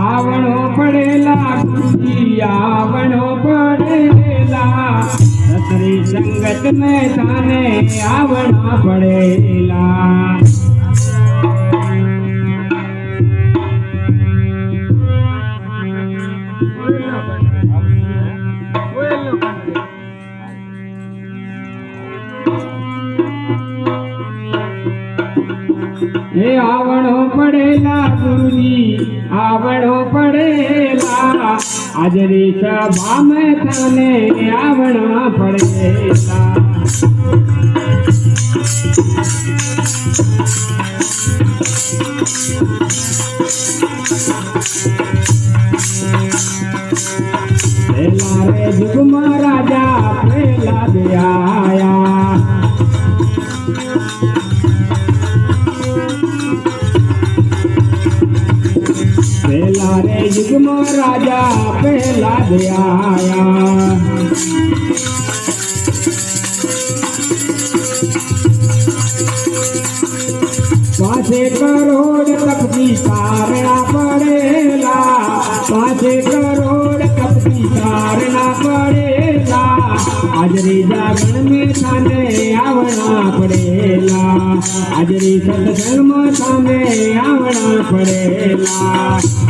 આવણો પડેલા ગુરુજી આવણો પડેલા. સસરી સંગત મેં તાને આવણા પડેલા. હે આવણો પડેલા ગુરુજી આવણો પડેલા. આજરી સભા મેં તને આવણા પડેલા. પેલા દે આયા. પાંચે કરોડ તપતી તારણા પડેલા. પાસે કરોડ તપતી તારણા પડેલા. હાજરી જાગણ મેં સામે આવણા પડેલા. હાજરી સત્સંગમાં સામે આવણા પડેલા.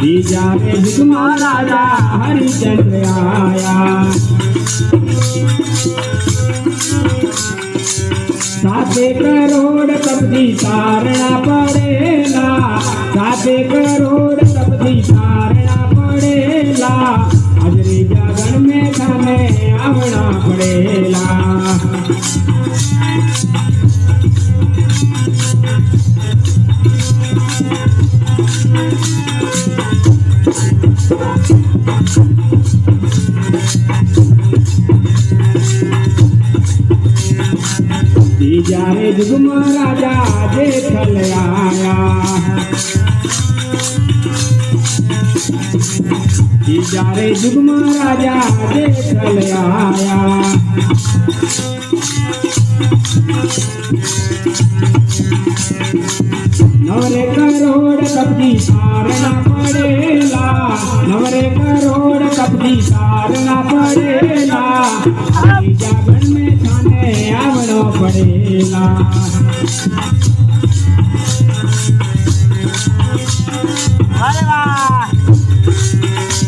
बीजा में हुक्मा राजा हरिचंद्र आया। साते करोड़ कपदी तारणा पड़ेला। साते करोड़ कपदी तारणा पड़ेला। हजरी जगन में समय आवना पड़ेला। चाहे जुगम राजा देखल आया। चारे जुगम राजा देखल आया। नवरे करोड़ कपड़ी सारना पड़ेला। नवरे करोड़ कपड़ी सारना पड़ेला। देना। अरे वाह।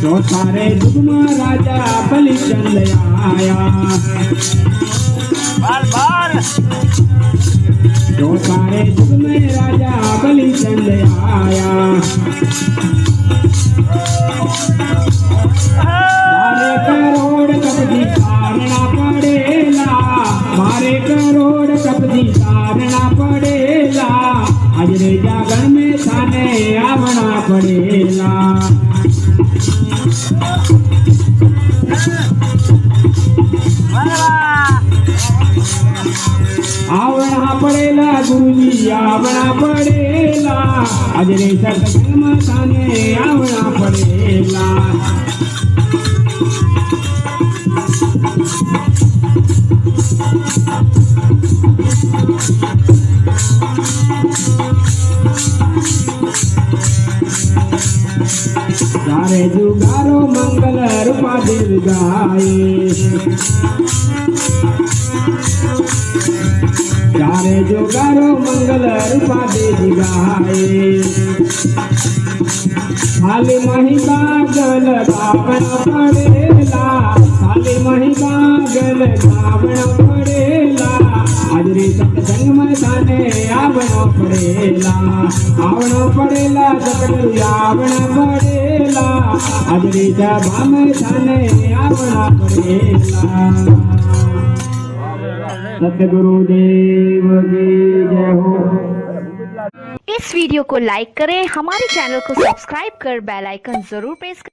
चौथा राजा बलिचंद आया। बार बार चौथा रे जुगमे राजा बलिचंद आया। मारे करोड़ कपड़ी सामना पड़ेला। मारे करोड़ તારણા પડેલા. આજરે જાગણ મે થાને આવણા પડેલા. આવણા પડેલા, ગુરુજી, આવણા પડેલા. આજરે સત્સંગમાં થાને આવણા પડેલા. રૂપા દીર્ઘાય તારે જુગારો મંગલ રૂપા દીર્ઘાય ખાલી મહી બાગલ ગાવણ પડેલા, ખાલી મહી બાગલ ગાવણ પડેલા. આજરી સત્સંગમાં તાને આવણો પડેલા આવણો પડેલા સતગુરુ આવણ પડેલા આજરી સભામાં તાને આવણા પડેલા सतगुरुदेव की जय हो इस वीडियो को लाइक करें हमारे चैनल को सब्सक्राइब कर बेल आइकन जरूर प्रेस करें